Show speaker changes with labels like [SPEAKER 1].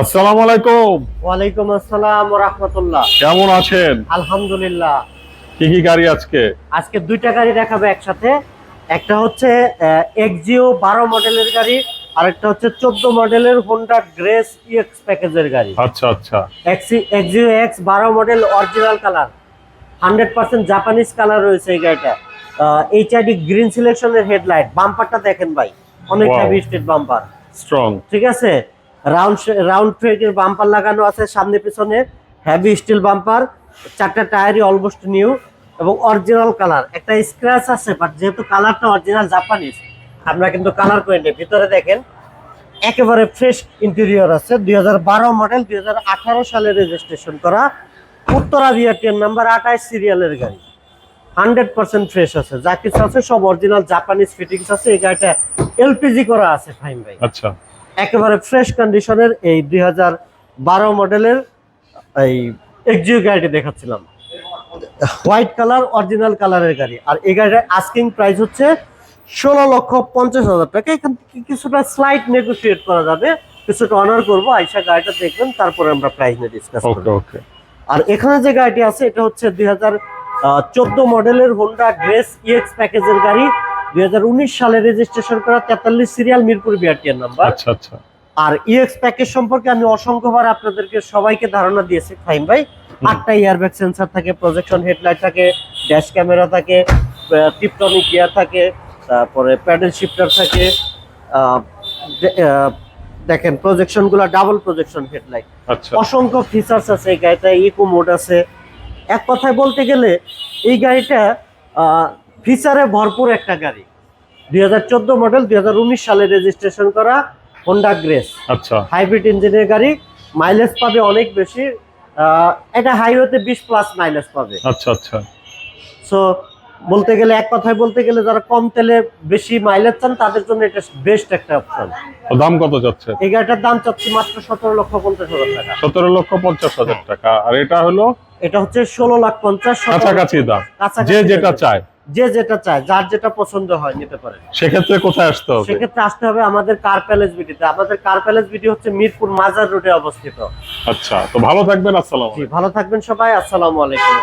[SPEAKER 1] আসসালামু আলাইকুম।
[SPEAKER 2] ওয়ালাইকুম আসসালাম রহমতুল্লাহ।
[SPEAKER 1] কেমন আছেন?
[SPEAKER 2] আলহামদুলিল্লাহ।
[SPEAKER 1] কি কি গাড়ি আজকে?
[SPEAKER 2] আজকে দুইটা গাড়ি দেখাবে একসাথে। একটা হচ্ছে এক্সিও বারো মডেলের গাড়ি আর একটা হচ্ছে চোদ্দ মডেলের হোন্ডা গ্রেস ইএক্স প্যাকেজের গাড়ি।
[SPEAKER 1] আচ্ছা আচ্ছা।
[SPEAKER 2] এক্সিও এক্স বারো model original colour. Hundred percent Japanese colour রয়েছে এই গাড়িটা। এইচআইডি গ্রিন সিলেকশনের হেডলাইট। বাম্পারটা দেখেন ভাই। অনেক. হেভি স্টেট বাম্পার
[SPEAKER 1] স্ট্রং
[SPEAKER 2] ঠিক আছে? রাউন্ড রাউন্ড ফ্রেটের বাম্পার লাগানো আছে সামনে পিছনে। হেভি স্টিল বাম্পার চারটা টায়ারই অলমোস্ট নিউ এবং অরিজিনাল কালার একটা স্ক্র্যাচ আছে বাট যেহেতু কালারটা অরিজিনাল জাপানিজ আমরা কিন্তু কালার করে নিই। ভিতরে দেখেন, একেবারে ফ্রেশ ইন্টেরিয়র আছে। দু হাজার বারো মডেল দুই আঠারো সালে রেজিস্ট্রেশন করা। উত্তরা বিআরটিএর নাম্বার আঠাশ সিরিয়ালের গাড়ি। হান্ড্রেড পার্সেন্ট ফ্রেশ আছে। যা কিছু আছে, সব অরিজিনাল জাপানিজ ফিটিংস আছে। এই গাড়িটা এলপিজি করা আছে ফাইন ভাই।
[SPEAKER 1] আচ্ছা।
[SPEAKER 2] একেবারে ফ্রেশ কন্ডিশনের এই দুই হাজার বারো মডেলের এই এক্সিও গাড়িটি দেখাচ্ছিলাম। হোয়াইট কালার অরিজিনাল কালারের গাড়ি। আর এই গাড়িটার আস্কিং প্রাইস হচ্ছে ষোলো লক্ষ পঞ্চাশ হাজার টাকা। এখান থেকে কিছুটা স্লাইট নেগোসিয়েট করা যাবে। কিছুটা অনার করব আইসা গাড়িটা দেখবেন তারপরে আমরা প্রাইস নিয়ে ডিসকাস
[SPEAKER 1] ওকে
[SPEAKER 2] করব
[SPEAKER 1] ওকে
[SPEAKER 2] আর এখানে যে গাড়িটি আছে এটা হচ্ছে দুই হাজার চোদ্দ মডেলের হোন্ডা গ্রেস ইএক্স প্যাকেজের গাড়ি। দুই হাজার উনিশ সালে রেজিস্ট্রেশন করা তেতাল্লিশ সিরিয়াল মিরপুর বিআরটিএর নাম্বার
[SPEAKER 1] আচ্ছা আচ্ছা।
[SPEAKER 2] আর ইএক্স প্যাকেজ সম্পর্কে আমি অসংখ্যবার আপনাদেরকে সবাইকে ধারণা দিয়েছি ফাইম ভাই। আটটা ইয়ারব্যাগ সেন্সর থাকে প্রজেকশন হেডলাইট থাকে ড্যাশ ক্যামেরা থাকে টিপটনিক গিয়ার থাকে তারপরে প্যাডেল শিফটার থাকে দেখেন প্রজেকশনগুলো ডাবল প্রজেকশন হেডলাইট
[SPEAKER 1] আচ্ছা।
[SPEAKER 2] অসংখ্য ফিচার্স আছে এই গাড়িটা ইকো মোড আছে। এক কথায় বলতে গেলে এই গাড়িটা ফিচারে ভরপুর একটা গাড়ি। দুই হাজার চোদ্দ মডেল দুই হাজার উনিশ সালে রেজিস্ট্রেশন করা হোন্ডা গ্রেস
[SPEAKER 1] আচ্ছা।
[SPEAKER 2] হাইব্রিড ইঞ্জিনের গাড়ি মাইলেজ পাবে অনেক বেশি। এটা হাইওয়েতে বিশ প্লাস মাইলেজ পাবে।
[SPEAKER 1] আচ্ছা আচ্ছা।
[SPEAKER 2] সো বলতে গেলে এক কথায় বলতে গেলে যারা কম তেলে বেশি মাইলেজ চান তাদের জন্য এটা বেস্ট একটা অপশন
[SPEAKER 1] দাম কত যাচ্ছে?
[SPEAKER 2] এই গাড়িটার দাম চাচ্ছি মাত্র সতেরো লক্ষ পঞ্চাশ হাজার টাকা।
[SPEAKER 1] সতেরো লক্ষ পঞ্চাশ হাজার টাকা। আর এটা হলো?
[SPEAKER 2] এটা হচ্ছে ষোলো লাখ পঞ্চাশ
[SPEAKER 1] কাছাকাছি দাম। যে যেটা চায়।
[SPEAKER 2] যে যেটা চায় যার যেটা পছন্দ হয় নিতে পারে।
[SPEAKER 1] সেক্ষেত্রে কোথায় আসতে হবে?
[SPEAKER 2] সেক্ষেত্রে আসতে হবে আমাদের কার প্যালেস বিটিতে। আমাদের কার প্যালেস বিটি হচ্ছে মিরপুর মাজার রোডে অবস্থিত।
[SPEAKER 1] আচ্ছা তো ভালো থাকবেন আসসালাম
[SPEAKER 2] ভালো থাকবেন সবাই আসসালামু আলাইকুম।